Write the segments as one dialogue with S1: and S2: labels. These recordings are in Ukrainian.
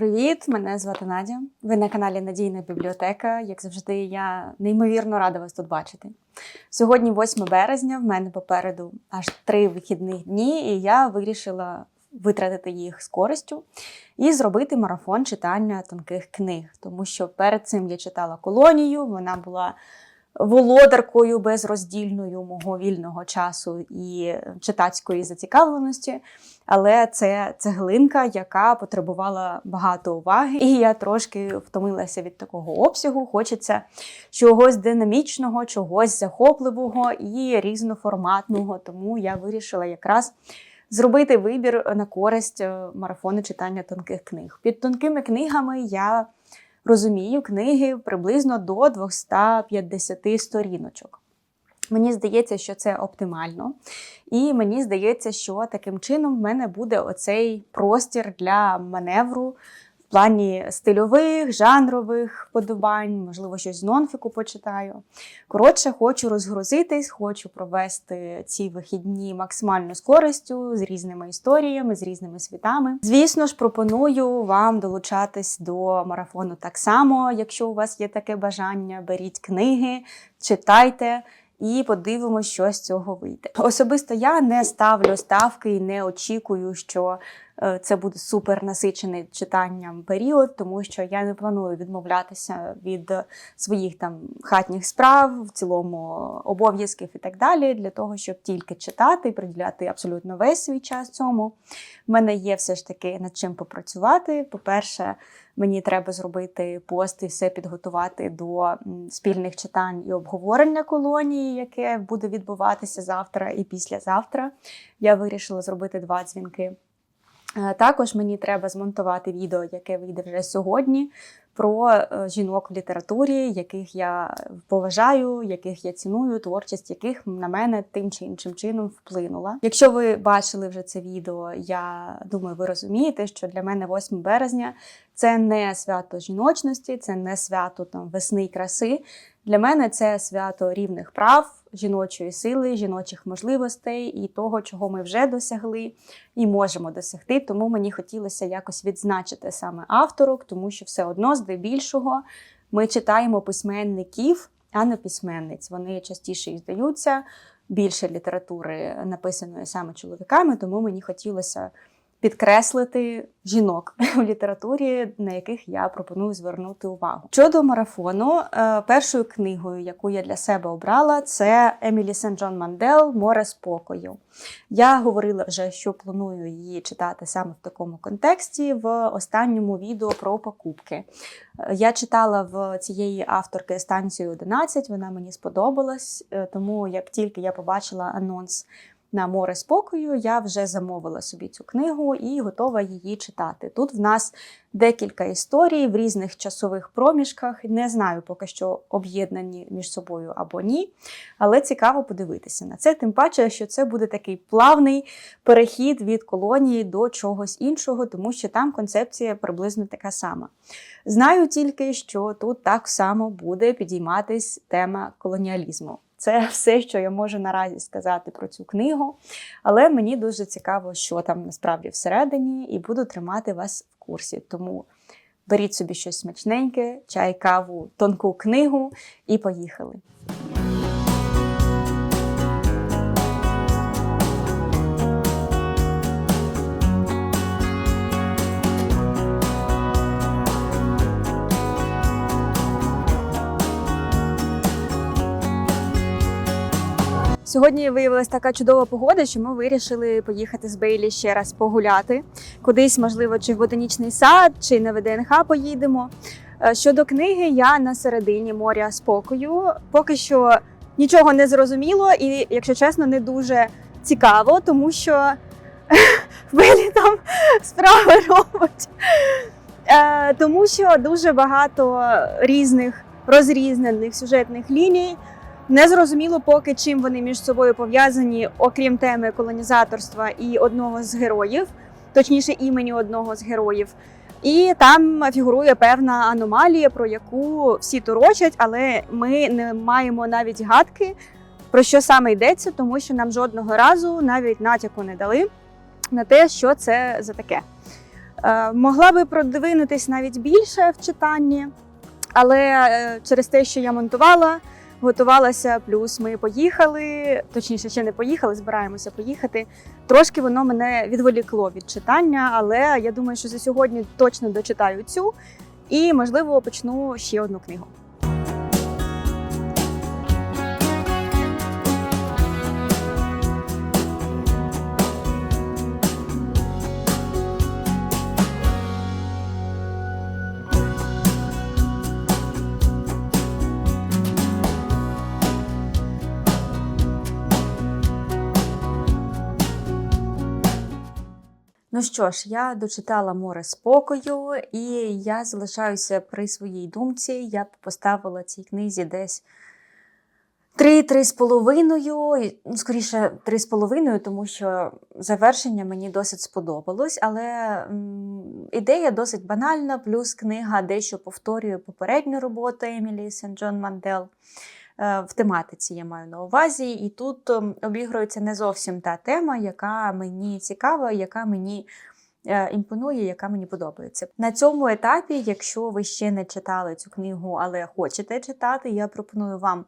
S1: Привіт, мене звати Надя. Ви на каналі Надійна бібліотека. Як завжди, я неймовірно рада вас тут бачити. Сьогодні 8 березня. В мене попереду аж три вихідних дні, і я вирішила витратити їх з користю і зробити марафон читання тонких книг. Тому що перед цим я читала колонію, вона була володаркою безроздільною мого вільного часу і читацької зацікавленості. Але це цеглинка, яка потребувала багато уваги, і я трошки втомилася від такого обсягу. Хочеться чогось динамічного, чогось захопливого і різноформатного. Тому я вирішила якраз зробити вибір на користь е, марафону читання тонких книг. Під тонкими книгами я розумію книги приблизно до 250 сторіночок. Мені здається, що це оптимально. І мені здається, що таким чином в мене буде оцей простір для маневру в плані стильових, жанрових вподобань, можливо, щось з нонфіку почитаю. Коротше, хочу розгрузитись, хочу провести ці вихідні максимально з користю, з різними історіями, з різними світами. Звісно ж, пропоную вам долучатись до марафону так само. Якщо у вас є таке бажання, беріть книги, читайте і подивимося, що з цього вийде. Особисто я не ставлю ставки і не очікую, що це буде супер насичений читанням період, тому що я не планую відмовлятися від своїх там хатніх справ, в цілому обов'язків і так далі, для того, щоб тільки читати і приділяти абсолютно весь свій час цьому. У мене є все ж таки над чим попрацювати. По-перше, Мені треба зробити пост і все підготувати до спільних читань і обговорення колонії, яке буде відбуватися завтра і післязавтра. Я вирішила зробити два дзвінки. Е, Також мені треба змонтувати відео, яке вийде вже сьогодні, про е, жінок в літературі, яких я поважаю, яких я ціную, творчість яких на мене тим чи іншим чином вплинула. Якщо ви бачили вже це відео, я думаю, ви розумієте, що для мене 8 березня це не свято жіночності, це не свято там весни й краси. Для мене це свято рівних прав, жіночої сили, жіночих можливостей і того, чого ми вже досягли і можемо досягти. Тому мені хотілося якось відзначити саме авторок, тому що все одно, здебільшого, ми читаємо письменників, а не письменниць. Вони частіше і здаються. Більше літератури написаної саме чоловіками, тому мені хотілося підкреслити жінок у літературі, на яких я пропоную звернути увагу. Щодо марафону, е, першою книгою, яку я для себе обрала, це Емілі Сен-Джон Мандел Море спокою. Я говорила вже, що планую її читати саме в такому контексті в останньому відео про покупки. Е, Я читала в цієї авторки станцію 11, вона мені сподобалась, е, тому як тільки я побачила анонс на море спокою, я вже замовила собі цю книгу і готова її читати. Тут в нас декілька історій в різних часових проміжках. Не знаю поки що об'єднані між собою або ні, але цікаво подивитися на це. Тим паче, що це буде такий плавний перехід від колонії до чогось іншого, тому що там концепція приблизно така сама. Знаю тільки, що тут так само буде підійматись тема колоніалізму. Це все, що я можу наразі сказати про цю книгу. Але мені дуже цікаво, що там насправді всередині, і буду тримати вас в курсі. Тому беріть собі щось смачненьке, чай, каву, тонку книгу і поїхали. Сьогодні виявилася така чудова погода, що ми вирішили поїхати з Бейлі ще раз погуляти. Кудись, можливо, чи в ботанічний сад, чи на ВДНХ поїдемо. Е, Щодо книги, я на середині моря спокою. Поки що нічого не зрозуміло, і, якщо чесно, не дуже цікаво, тому що Бейлі там справи робить. Е, Тому що дуже багато різних розрізнених сюжетних ліній. Не зрозуміло поки чим вони між собою пов'язані, окрім теми колонізаторства і одного з героїв, точніше імені одного з героїв. І там фігурує певна аномалія, про яку всі турочать, але ми не маємо навіть гадки, про що саме йдеться, тому що нам жодного разу навіть натяку не дали на те, що це за таке. Е, Могла би продвинутись навіть більше в читанні, але е, через те, що я монтувала, готувалася, плюс ми поїхали, точніше, ще не поїхали, збираємося поїхати. Трошки воно мене відволікло від читання, але я думаю, що за сьогодні точно дочитаю цю і, можливо, почну ще одну книгу. Ну що ж, я дочитала море спокою, і я залишаюся при своїй думці. Я б поставила цій книзі десь три-три з половиною, ну, скоріше, три з половиною, тому що завершення мені досить сподобалось, але ідея досить банальна, плюс книга дещо повторює попередню роботу Емілі Сен Джон Мандел. Е, В тематиці я маю на увазі, і тут ем, обігрується не зовсім та тема, яка мені цікава, яка мені е, імпонує, яка мені подобається. На цьому етапі, якщо ви ще не читали цю книгу, але хочете читати, я пропоную вам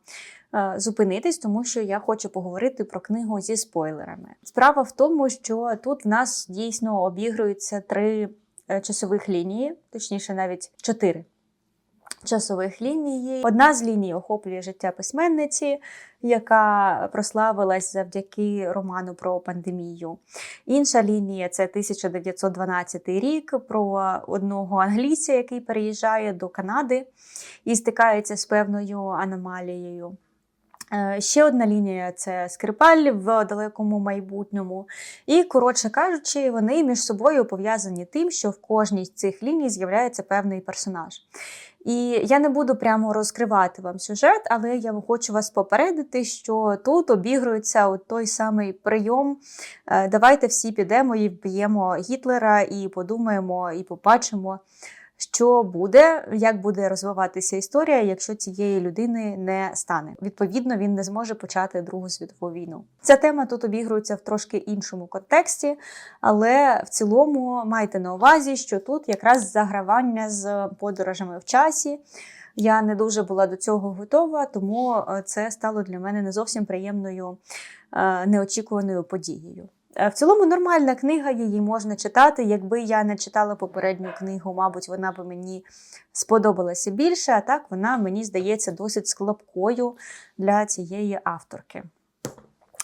S1: е, зупинитись, тому що я хочу поговорити про книгу зі спойлерами. Справа в тому, що тут в нас дійсно обігруються три часових лінії, точніше, навіть чотири. Часових ліній. Одна з ліній охоплює життя письменниці, яка прославилась завдяки роману про пандемію. Інша лінія це 1912 рік про одного англійця, який переїжджає до Канади і стикається з певною аномалією. Е, Ще одна лінія це Скрипаль в далекому майбутньому. І, коротше кажучи, вони між собою пов'язані тим, що в кожній з цих ліній з'являється певний персонаж. І я не буду прямо розкривати вам сюжет, але я хочу вас попередити, що тут обігрується от той самий прийом. е, Давайте всі підемо і вб'ємо Гітлера, і подумаємо, і побачимо, що буде, як буде розвиватися історія, якщо цієї людини не стане. Відповідно, він не зможе почати Другу світову війну. Ця тема тут обігрується в трошки іншому контексті, але в цілому майте на увазі, що тут якраз загравання з подорожами в часі. Я не дуже була до цього готова, тому е, це стало для мене не зовсім приємною е, неочікуваною подією. Е, В цілому нормальна книга, її можна читати. Якби я не читала попередню книгу, мабуть, вона би мені сподобалася більше, а так вона мені здається досить слабкою для цієї авторки.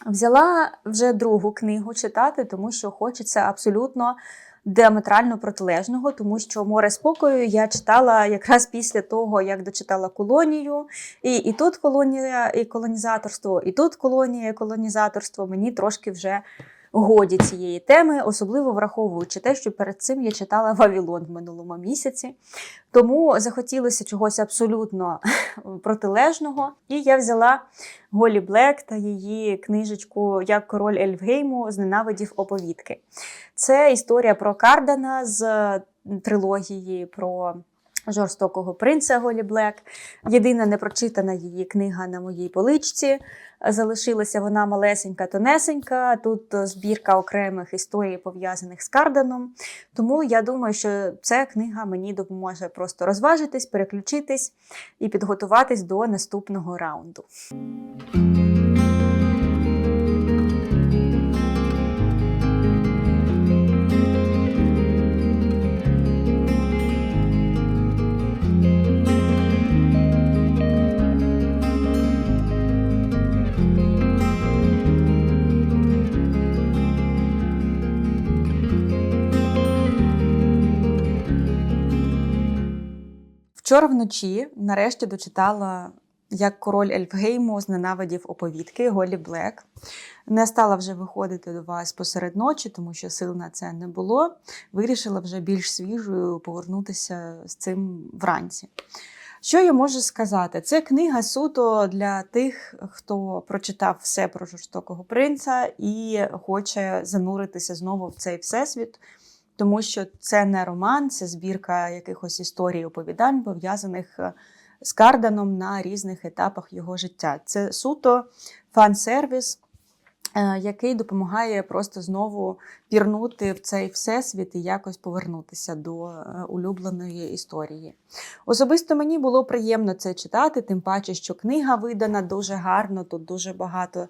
S1: Взяла вже другу книгу читати, тому що хочеться абсолютно діаметрально протилежного, тому що море спокою я читала якраз після того, як дочитала колонію. І, і тут колонія і колонізаторство, і тут колонія і колонізаторство. Мені трошки вже годі цієї теми, особливо враховуючи те, що перед цим я читала Вавілон в минулому місяці. Тому захотілося чогось абсолютно протилежного. І я взяла Голі Блек та її книжечку Як король Ельфгейму зненавидів оповідки. Це історія про Кардана з трилогії про жорстокого принца Голі Блек. Єдина непрочитана її книга на моїй поличці. Залишилася вона малесенька, тонесенька. Тут збірка окремих історій, пов'язаних з Карданом. Тому я думаю, що ця книга мені допоможе просто розважитись, переключитись і підготуватись до наступного раунду. Вчора вночі нарешті дочитала, як король Ельфгейму зненавидів оповідки Голі Блек. Не стала вже виходити до вас посеред ночі, тому що сил на це не було. Вирішила вже більш свіжою повернутися з цим вранці. Що я можу сказати? Це книга суто для тих, хто прочитав все про жорстокого принца і хоче зануритися знову в цей всесвіт, тому що це не роман, це збірка якихось історій оповідань, пов'язаних е, з Карданом на різних етапах його життя. Це суто фан-сервіс. Е, який допомагає просто знову пірнути в цей всесвіт і якось повернутися до е, улюбленої історії. Особисто мені було приємно це читати, тим паче, що книга видана дуже гарно, тут дуже багато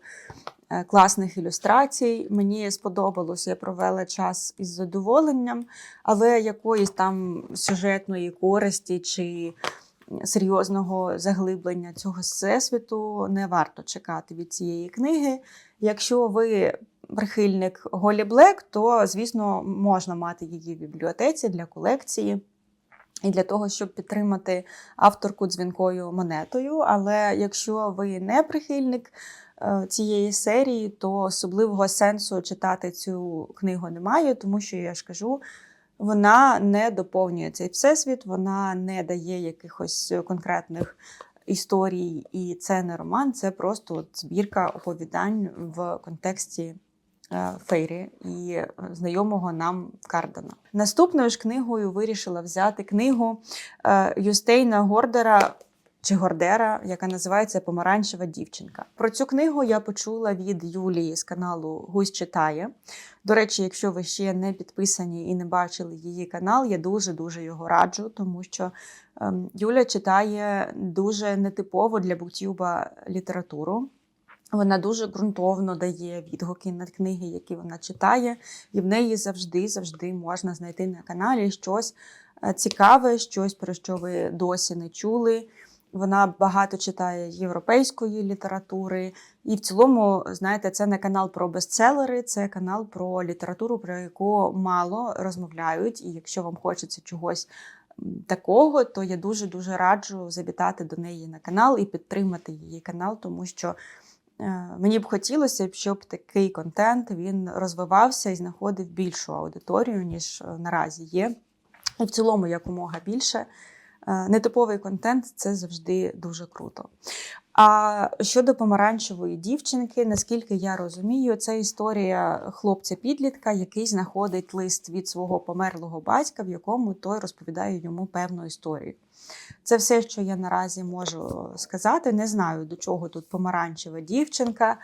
S1: е, класних ілюстрацій. Мені сподобалось, я провела час із задоволенням, але якоїсь там сюжетної користі чи серйозного заглиблення цього всесвіту не варто чекати від цієї книги. Якщо ви прихильник Голі Блек, то, звісно, можна мати її в бібліотеці для колекції. І для того, щоб підтримати авторку дзвінкою монетою. Але якщо ви не прихильник е, цієї серії, то особливого сенсу читати цю книгу немає, тому що я ж кажу, вона не доповнює цей всесвіт, вона не дає якихось конкретних історій, і це не роман, це просто от збірка оповідань в контексті. е, Фейрі і е, знайомого нам Кардена. Наступною ж книгою вирішила взяти книгу е, Юстейна Гордера чи Гордера, яка називається Помаранчева дівчинка. Про цю книгу я почула від Юлії з каналу Гусь читає. До речі, якщо ви ще не підписані і не бачили її канал, я дуже-дуже його раджу, тому що ем, Юля читає дуже нетипово для Буктюба літературу. Вона дуже ґрунтовно дає відгуки на книги, які вона читає, і в неї завжди завжди можна знайти на каналі щось е, цікаве, щось про що ви досі не чули. Вона багато читає європейської літератури, і в цілому, знаєте, це не канал про бестселери, це канал про літературу, про яку мало розмовляють. І якщо вам хочеться чогось такого, то я дуже дуже раджу завітати до неї на канал і підтримати її канал, тому що. Е, Мені б хотілося, щоб такий контент він розвивався і знаходив більшу аудиторію, ніж е, наразі є. І в цілому якомога більше. Е, Нетиповий контент це завжди дуже круто. А щодо помаранчевої дівчинки, наскільки я розумію, це історія хлопця-підлітка, який знаходить лист від свого померлого батька, в якому той розповідає йому певну історію. Це все, що я наразі можу сказати. Не знаю, до чого тут помаранчева дівчинка,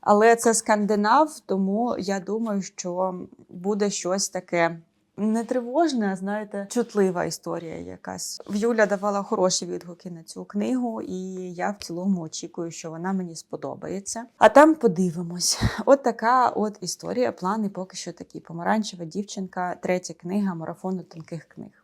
S1: але це скандинав, тому я думаю, що буде щось таке. Не тривожна, а знаєте, чутлива історія якась. Юля давала хороші відгуки на цю книгу, і я в цілому очікую, що вона мені сподобається. А там подивимось. От така от історія. Плани поки що такі. Помаранчева дівчинка, третя книга марафону тонких книг.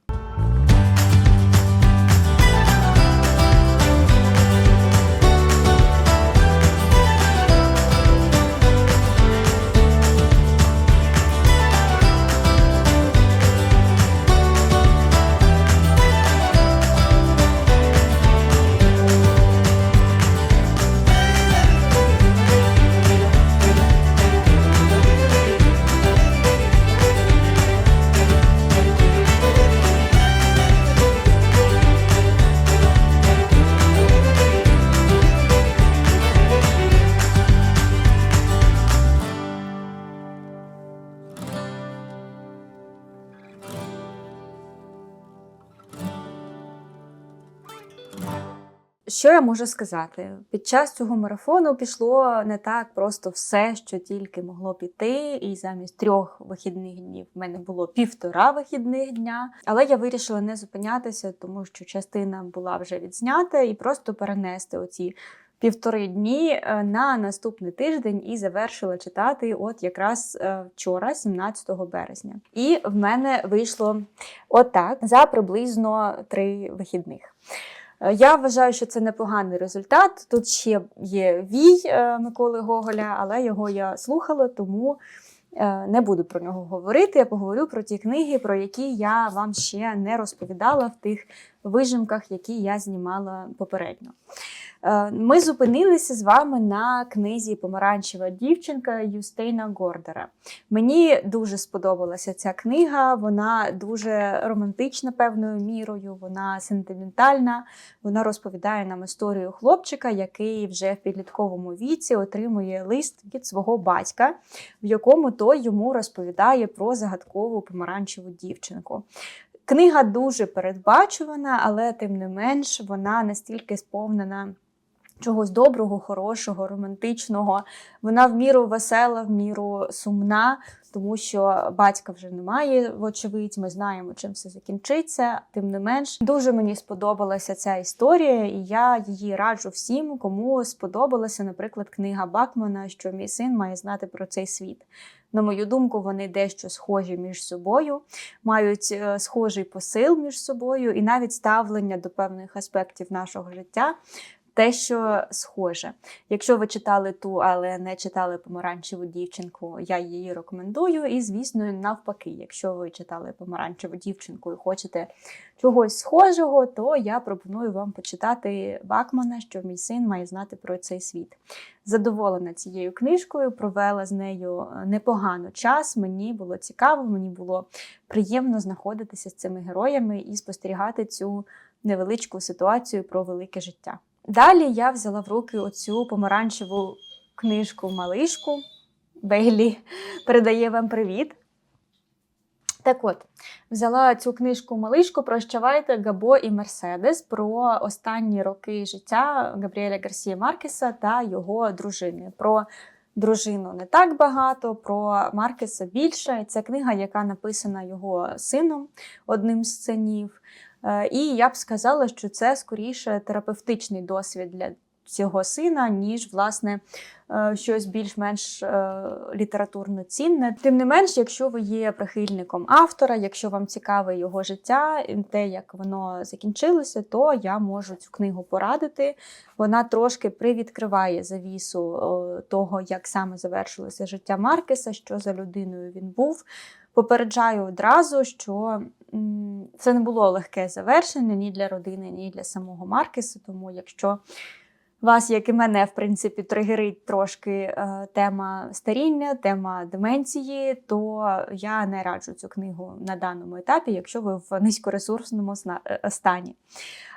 S1: Що я можу сказати? Під час цього марафону пішло не так просто все, що тільки могло піти. І замість трьох вихідних днів в мене було півтора вихідних дня. Але я вирішила не зупинятися, тому що частина була вже відзнята, і просто перенести оці півтори дні е, на наступний тиждень і завершила читати от якраз е, вчора, 17 березня. І в мене вийшло отак за приблизно три вихідних. Е, Я вважаю, що це непоганий результат. Тут ще є вій е, Миколи Гоголя, але його я слухала, тому е, не буду про нього говорити. Я поговорю про ті книги, про які я вам ще не розповідала в тих вижимках, які я знімала попередньо. Е, Ми зупинилися з вами на книзі Помаранчева дівчинка Юстейна Гордера. Мені дуже сподобалася ця книга. Вона дуже романтична певною мірою, вона сентиментальна. Вона розповідає нам історію хлопчика, який вже в підлітковому віці отримує лист від свого батька, в якому той йому розповідає про загадкову помаранчеву дівчинку. Книга дуже передбачувана, але тим не менш вона настільки сповнена чогось доброго, хорошого, романтичного. Вона в міру весела, в міру сумна, тому що батька вже немає, вочевидь, ми знаємо, чим все закінчиться. Тим не менш, дуже мені сподобалася ця історія, і я її раджу всім, кому сподобалася, наприклад, книга Бакмана, що мій син має знати про цей світ. На мою думку, вони дещо схожі між собою, мають е, схожий посил між собою, і навіть ставлення до певних аспектів нашого життя те, що схоже. Якщо ви читали ту, але не читали помаранчеву дівчинку, я її рекомендую. І, звісно, навпаки, якщо ви читали помаранчеву дівчинку і хочете чогось схожого, то я пропоную вам почитати Бакмана, що мій син має знати про цей світ. Задоволена цією книжкою, провела з нею непогано час. Мені було цікаво, мені було приємно знаходитися з цими героями і спостерігати цю невеличку ситуацію про велике життя. Далі я взяла в руки оцю помаранчеву книжку Малишку. Бейлі передає вам привіт. Так от, взяла цю книжку Малишку Прощавайте Габо і Мерседес про останні роки життя Габріеля Гарсія Маркеса та його дружини. Про дружину не так багато, про Маркеса більше. Це книга, яка написана його сином, одним з синів. Е, І я б сказала, що це скоріше терапевтичний досвід для цього сина, ніж власне е, щось більш-менш е, літературно цінне. Тим не менш, якщо ви є прихильником автора, якщо вам цікаве його життя, те, як воно закінчилося, то я можу цю книгу порадити. Вона трошки привідкриває завісу того, як саме завершилося життя Маркеса, що за людиною він був. Попереджаю одразу, що це не було легке завершення ні для родини, ні для самого Маркеса. Тому, якщо вас, як і мене, в принципі, тригерить трошки е, тема старіння, тема деменції, то я не раджу цю книгу на даному етапі, якщо ви в низькоресурсному е, стані.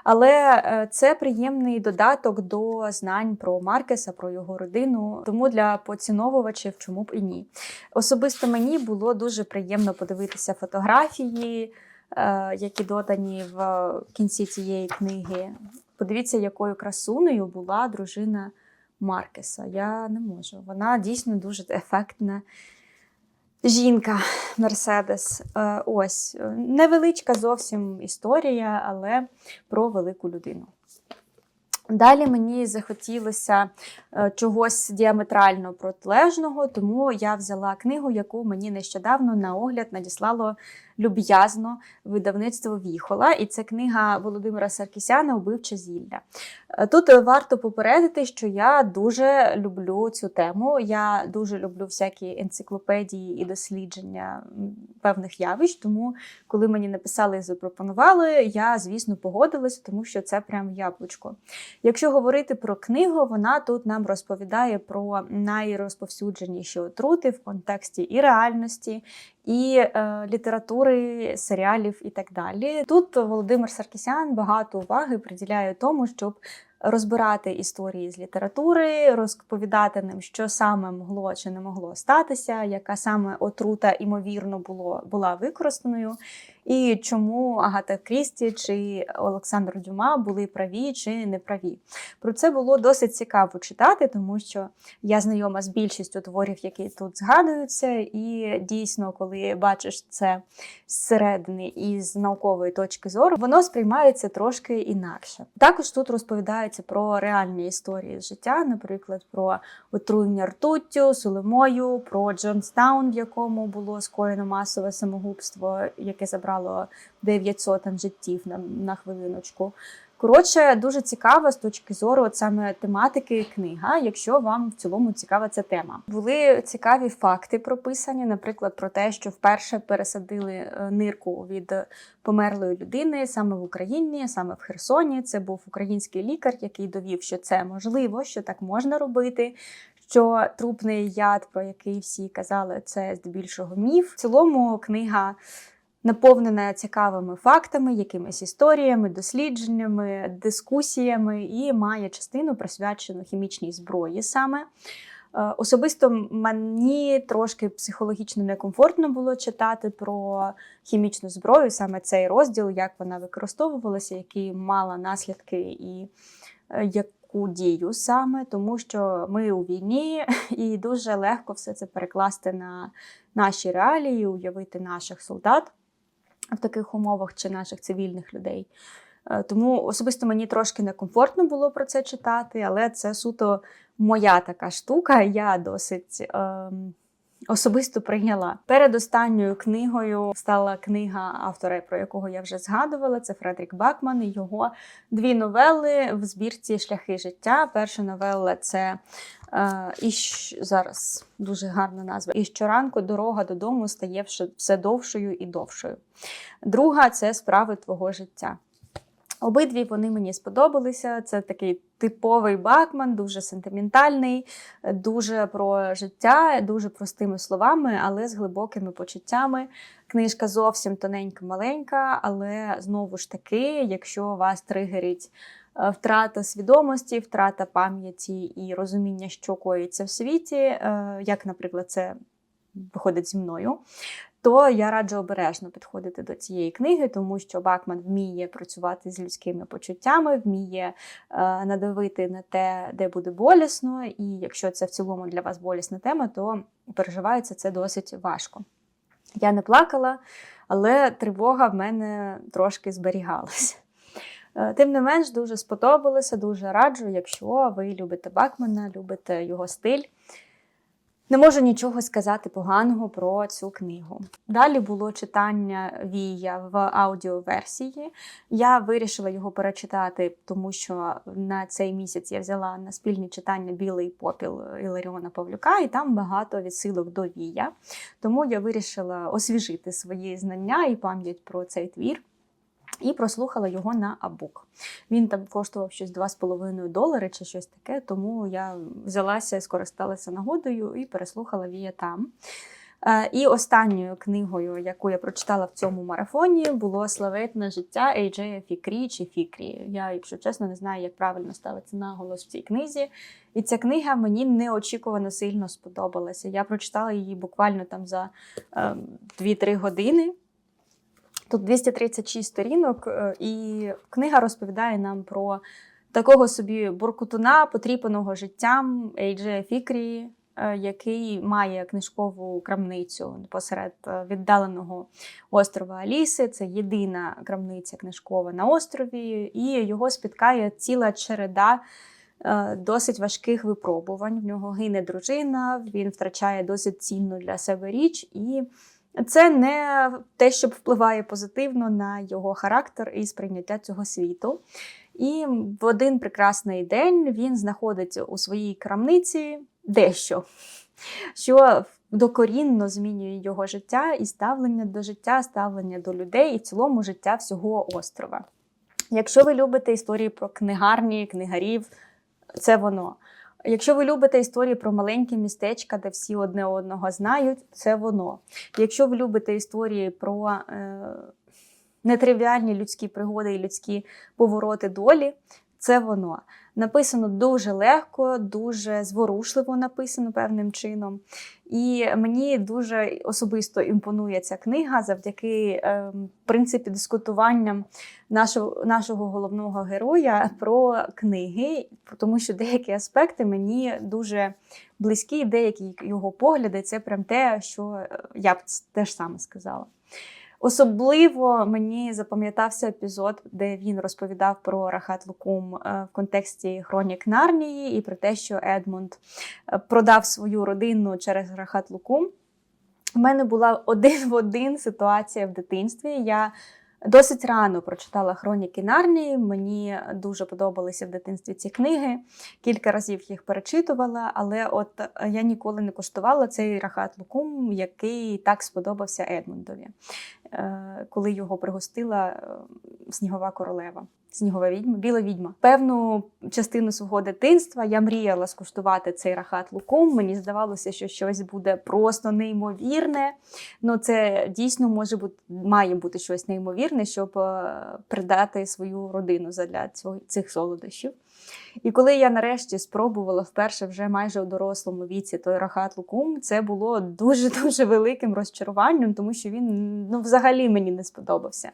S1: Але е, це приємний додаток до знань про Маркеса, про його родину. Тому для поціновувачів чому б і ні. Особисто мені було дуже приємно подивитися фотографії, які додані в кінці цієї книги. Подивіться, якою красунею була дружина Маркеса. Я не можу. Вона дійсно дуже ефектна. Жінка Мерседес. Е, Ось е, невеличка зовсім історія, але про велику людину. Далі мені захотілося е, чогось діаметрально протилежного, тому я взяла книгу, яку мені нещодавно на огляд надіслало люб'язно видавництво Віхола. І це книга Володимира Саркісяна Убивче зілля. Е, Тут варто попередити, що я дуже люблю цю тему. Я дуже люблю всякі енциклопедії і дослідження певних явищ. Тому, коли мені написали і запропонували, я, звісно, погодилася, тому що це прям яблучко. Якщо говорити про книгу, вона тут нам розповідає про найрозповсюдженіші отрути в контексті і реальності, і е, літератури, серіалів і так далі. Тут Володимир Саркісян багато уваги приділяє тому, щоб розбирати історії з літератури, розповідати ним, що саме могло чи не могло статися, яка саме отрута, імовірно, було, була використаною, і чому Агата Крісті чи Олександр Дюма були праві чи не праві. Про це було досить цікаво читати, тому що я знайома з більшістю творів, які тут згадуються, і дійсно, коли бачиш це зсередини і з наукової точки зору, воно сприймається трошки інакше. Також тут розповідається про реальні історії з життя, наприклад, про отруєння ртуттю, соломою, про Джонстаун, в якому було скоєно масове самогубство, яке забрало 9 сотень життів на, на хвилиночку. Коротше, дуже цікава з точки зору саме тематики книга, якщо вам в цілому цікава ця тема. Були цікаві факти прописані, наприклад, про те, що вперше пересадили е, нирку від померлої людини саме в Україні, саме в Херсоні. Це був український лікар, який довів, що це можливо, що так можна робити. Що трупний яд, про який всі казали, це здебільшого міф. В цілому книга наповнена цікавими фактами, якимись історіями, дослідженнями, дискусіями і має частину присвячену хімічній зброї саме. Е, Особисто мені трошки психологічно некомфортно було читати про хімічну зброю, саме цей розділ, як вона використовувалася, які мала наслідки і е, як таку дію саме, тому що ми у війні, і дуже легко все це перекласти на наші реалії, уявити наших солдат в таких умовах чи наших цивільних людей. Е, Тому особисто мені трошки некомфортно було про це читати, але це суто моя така штука. Я досить ем, особисто прийняла. Перед останньою книгою стала книга автора, про якого я вже згадувала. Це Фредерік Бакман і його дві новели в збірці Шляхи життя. Перша новела це е, і щ- зараз дуже гарна назва. І щоранку дорога додому стає все довшою і довшою. Друга це справи твого життя. Обидві вони мені сподобалися. Це такий типовий Бакман, дуже сентиментальний, дуже про життя, дуже простими словами, але з глибокими почуттями. Книжка зовсім тоненька, маленька, але знову ж таки, якщо вас тригерить е, втрата свідомості, втрата пам'яті і розуміння, що коїться в світі, е, як, наприклад, це виходить зі мною, то я раджу обережно підходити до цієї книги, тому що Бакман вміє працювати з людськими почуттями, вміє е, надавити на те, де буде болісно. І якщо це в цілому для вас болісна тема, то переживається це досить важко. Я не плакала, але тривога в мене трошки зберігалася. Е, Тим не менш, дуже сподобалося, дуже раджу, якщо ви любите Бакмана, любите його стиль. Не можу нічого сказати поганого про цю книгу. Далі було читання Вія в аудіоверсії. Я вирішила його перечитати, тому що на цей місяць я взяла на спільні читання Білий попіл Іларіона Павлюка, і там багато відсилок до Вія. Тому я вирішила освіжити свої знання і пам'ять про цей твір. І прослухала його на Абук. Він там коштував щось 2,5 долари чи щось таке, тому я взялася, скористалася нагодою і переслухала Вія там. Е, І останньою книгою, яку я прочитала в цьому марафоні, було Славетне життя Ейджея Фікрі чи Фікрі. Я, якщо чесно, не знаю, як правильно ставиться наголос в цій книзі. І ця книга мені неочікувано сильно сподобалася. Я прочитала її буквально там за е, 2-3 години. Тут 236 сторінок, е, і книга розповідає нам про такого собі буркутуна, потріпаного життям Ейджея Фікрі, який має книжкову крамницю посеред е, віддаленого острова Аліси. Це єдина крамниця книжкова на острові, і його спіткає ціла череда. е, Досить важких випробувань. В нього гине дружина, він втрачає досить цінну для себе річ, і це не те, що впливає позитивно на його характер і сприйняття цього світу. І в один прекрасний день він знаходить у своїй крамниці дещо, що докорінно змінює його життя і ставлення до життя, ставлення до людей і в цілому життя всього острова. Якщо ви любите історії про книгарні, книгарів, це воно. Якщо ви любите історії про маленькі містечка, де всі одне одного знають, це воно. Якщо ви любите історії про е, нетривіальні людські пригоди і людські повороти долі, це воно. Написано дуже легко, дуже зворушливо написано певним чином. І мені дуже особисто імпонує ця книга завдяки е, в принципі дискутуванням нашого, нашого головного героя про книги, тому що деякі аспекти мені дуже близькі, деякі його погляди це прям те, що я б теж саме сказала. Особливо мені запам'ятався епізод, де він розповідав про Рахат Лукум е, в контексті Хронік Нарнії і про те, що Едмунд е, продав свою родину через Рахат Лукум. У мене була один в один ситуація в дитинстві. Я досить рано прочитала Хроніки Нарнії. Мені дуже подобалися в дитинстві ці книги. Кілька разів їх перечитувала, але от я ніколи не коштувала цей Рахат Лукум, який так сподобався Едмундові, коли його пригостила е, снігова королева. Снігова відьма, біла відьма. Певну частину свого дитинства я мріяла скуштувати цей рахат лукум. Мені здавалося, що щось буде просто неймовірне. Ну, це дійсно може бути, має бути щось неймовірне, щоб е, придати свою родину задля цих солодощів. І коли я нарешті спробувала вперше вже майже у дорослому віці той рахат лукум, це було дуже-дуже великим розчаруванням, тому що він ну, взагалі мені не сподобався.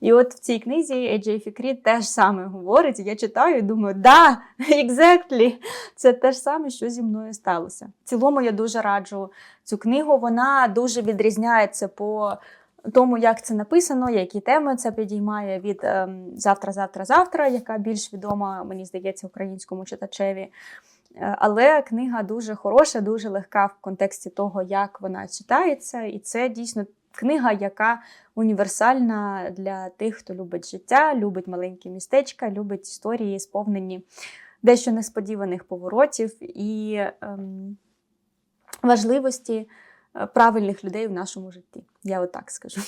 S1: І от в цій книзі Еджей Фікрі теж саме говорить, я читаю і думаю, да, exactly, це те ж саме, що зі мною сталося. В цілому я дуже раджу цю книгу. Вона дуже відрізняється по тому, як це написано, які теми це підіймає від завтра, завтра, завтра, яка більш відома, мені здається, українському читачеві. Е, Але книга дуже хороша, дуже легка в контексті того, як вона читається, і це дійсно книга, яка універсальна для тих, хто любить життя, любить маленькі містечка, любить історії, сповнені дещо несподіваних поворотів і ем, важливості правильних людей в нашому житті. Я отак скажу.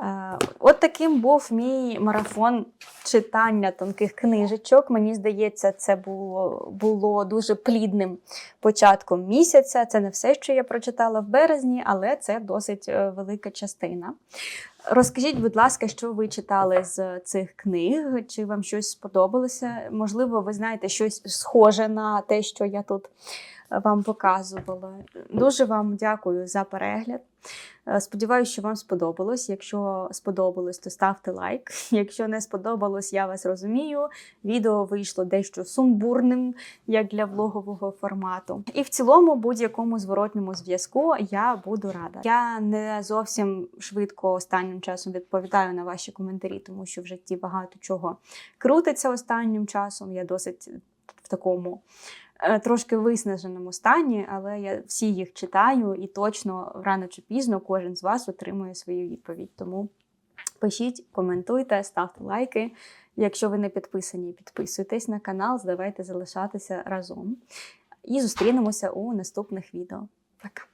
S1: Е, От таким був мій марафон читання тонких книжечок. Мені здається, це було, було дуже плідним початком місяця. Це не все, що я прочитала в березні, але це досить е, велика частина. Розкажіть, будь ласка, що ви читали з цих книг? Чи вам щось сподобалося? Можливо, ви знаєте щось схоже на те, що я тут е, вам показувала. Дуже вам дякую за перегляд. Е, Сподіваюся, що вам сподобалось. Якщо сподобалось, то ставте лайк. Якщо не сподобалось, я вас розумію. Відео вийшло дещо сумбурним, як для влогового формату. І в цілому, будь-якому зворотньому зв'язку я буду рада. Я не зовсім швидко останнім часом відповідаю на ваші коментарі, тому що в житті багато чого крутиться останнім часом. Я досить в такому трошки виснаженому стані, але я всі їх читаю і точно рано чи пізно кожен з вас отримує свою відповідь. Тому пишіть, коментуйте, ставте лайки. Якщо ви не підписані, підписуйтесь на канал, давайте залишатися разом. І зустрінемося у наступних відео. Пока!